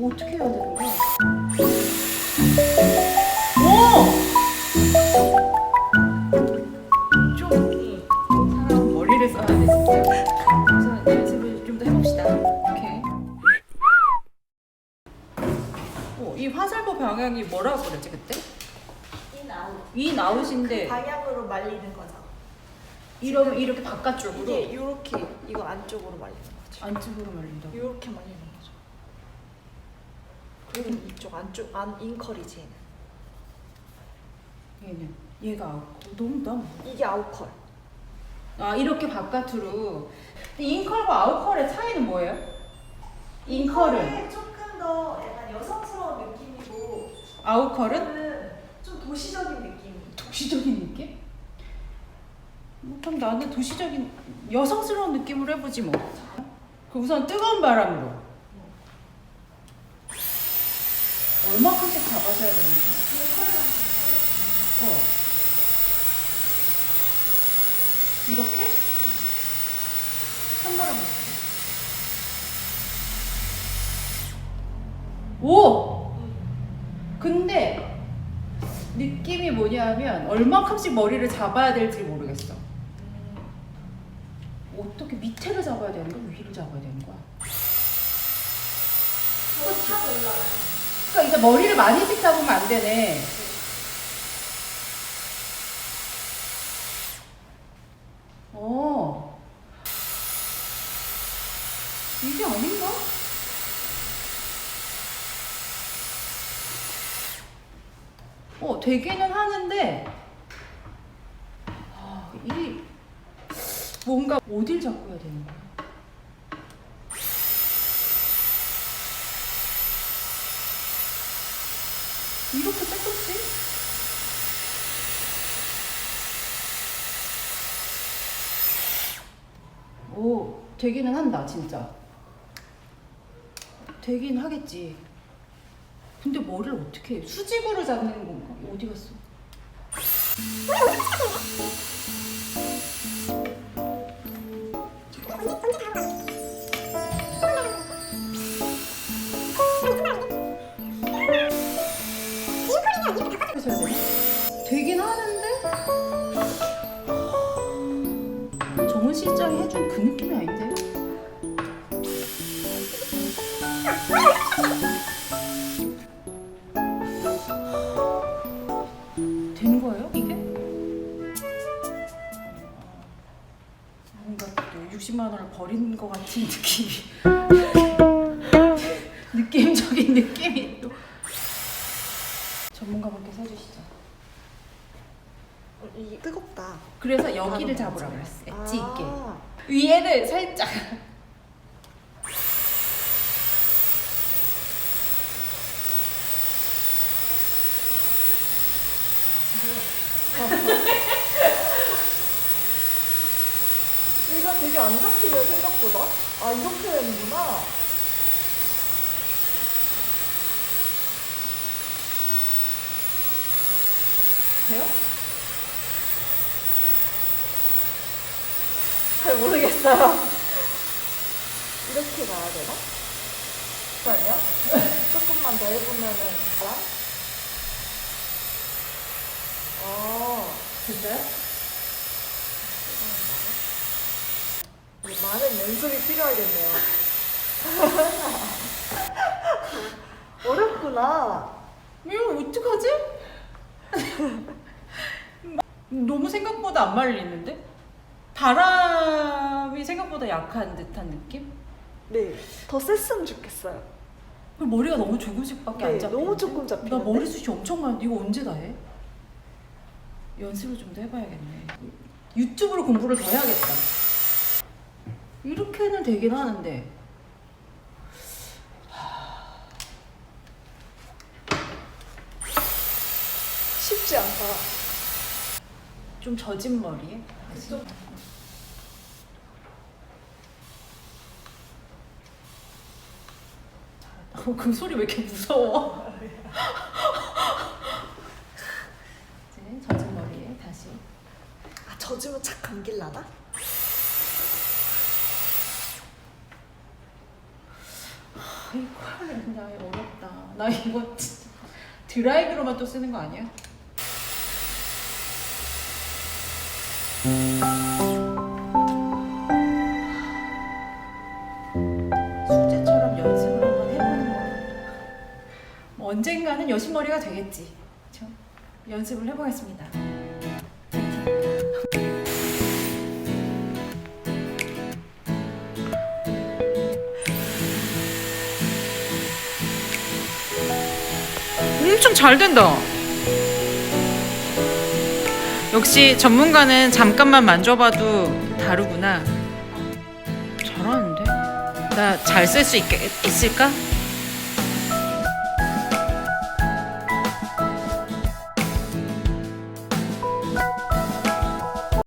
뭐 어떻게 해야 되는 거야? 오! 좀 사람 머리를 써야 돼 진짜. 그래서 연습을 좀 더 해봅시다. 오케이. 어, 이 화살표 방향이 뭐라고 그랬지 그때? 인아웃. 인 아웃인데 방향으로 말리는 거죠. 이러면 이렇게 바깥쪽으로 이게 이렇게 이거 안쪽으로 말리는 거죠. 안쪽으로 말린다고. 이렇게 말리는 거 죠. 그리고 이쪽 안쪽 안 인컬이지 얘는. 얘는 얘가 아웃. 너무 나. 이게 아웃컬. 아 이렇게 바깥으로. 근데 인컬과 아웃컬의 차이는 뭐예요? 인컬은 조금 더 약간 여성스러운 느낌이고 아웃컬은 좀 도시적인 느낌이. 도시적인 느낌? 뭐, 그럼 나는 도시적인 여성스러운 느낌으로 해보지 뭐. 그 우선 뜨거운 바람으로. 얼마큼씩 잡아줘야 되는 거야? 어. 이렇게? 찬바람 오! 근데 느낌이 뭐냐면 얼마큼씩 머리를 잡아야 될지 모르겠어. 어떻게 밑에를 잡아야 되는 거야? 위를 잡아야 되는 거야? 차 올라가요. 그러니까 이제 머리를 많이씩 잡으면 안 되네. 어. 이게 아닌가? 어, 되기는 하는데, 아, 이, 뭔가 어딜 잡고 해야 되는 거야? 이렇게 조금씩? 오, 되기는 한다, 진짜. 되긴 하겠지. 근데 머리를 어떻게 해? 수직으로 잡는 건가? 어디 갔어? 되긴 하는데 정은 실장이 해준 그 느낌이 아닌데 된 거예요 이게? 뭔가 또 60만 원을 버린 것 같은 느낌이 느낌적인 느낌이 또 전문가 분께 써주시죠. 어, 이게 뜨겁다. 그래서 여기를 바로 잡으라 맞아요. 그랬어. 엣지 있게. 아, 위에를 살짝. 이거 되게 안 잡히네 생각보다. 아 이렇게 되는구나. 돼요? 잘 모르겠어요. 이렇게 가야 되나? 잠깐만요. 조금만 더 해보면은 알아? 어. 진짜요? 많은 연습이 필요하겠네요. 어렵구나. 이거 어떡하지? 너무 생각보다 안 말리는데? 바람이 생각보다 약한 듯한 느낌? 네, 더 셌으면 좋겠어요. 그리고 머리가 너무 조금씩밖에 네, 안 잡히는데? 너무 조금 잡히는데? 나 머리숱이 엄청 많은데 이거 언제 다 해? 연습을 좀 더 해봐야겠네. 유튜브로 공부를 더 해야겠다. 이렇게는 되긴 하는데 쉽지 않다. 좀 젖은 머리에 어, 그 소리 왜 이렇게 무서워? 이제 젖은 머리에 다시 아, 젖으면 착 감길라나? 아이고 나 어렵다. 나 이거 진짜 드라이기로만 또 쓰는 거 아니야? 언젠가는 여신머리가 되겠지. 그렇죠? 연습을 해보겠습니다. 엄청 잘 된다. 역시 전문가는 잠깐만 만져봐도 다르구나. 잘하는데? 나 잘 쓸 수 있을까?